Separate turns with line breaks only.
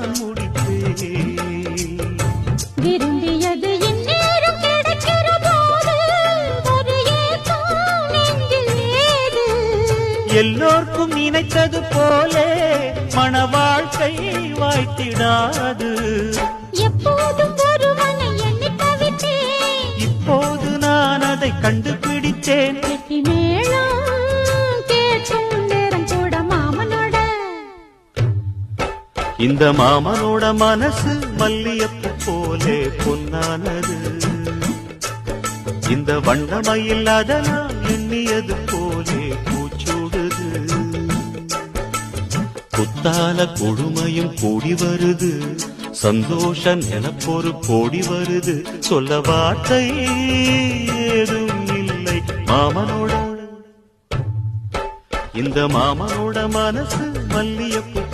நான் முடிப்பேன்
விரும்பியது இந்நேரம் கிடைக்கிற போது
எல்லோர்க்கும் நினைத்தது போலே மன வாழ்க்கை வாய்த்திடாது.
எப்போதும்
இப்போது நான் அதை கண்டுபிடித்தேன். இந்த மாமனோட மனசு மல்லியப்பு போலே பொன்னானது. இந்த வண்ணமயில் அதனால் எண்ணியது போலே பூச்சூடுது. புத்தால கொடுமையும் கூடி வருது. சந்தோஷ நினப்பொரு கோடி வருது. சொல்ல வார்த்தை ஏதும் இல்லை மாமனோட. இந்த மாமனோட மனசு மல்லியப்பு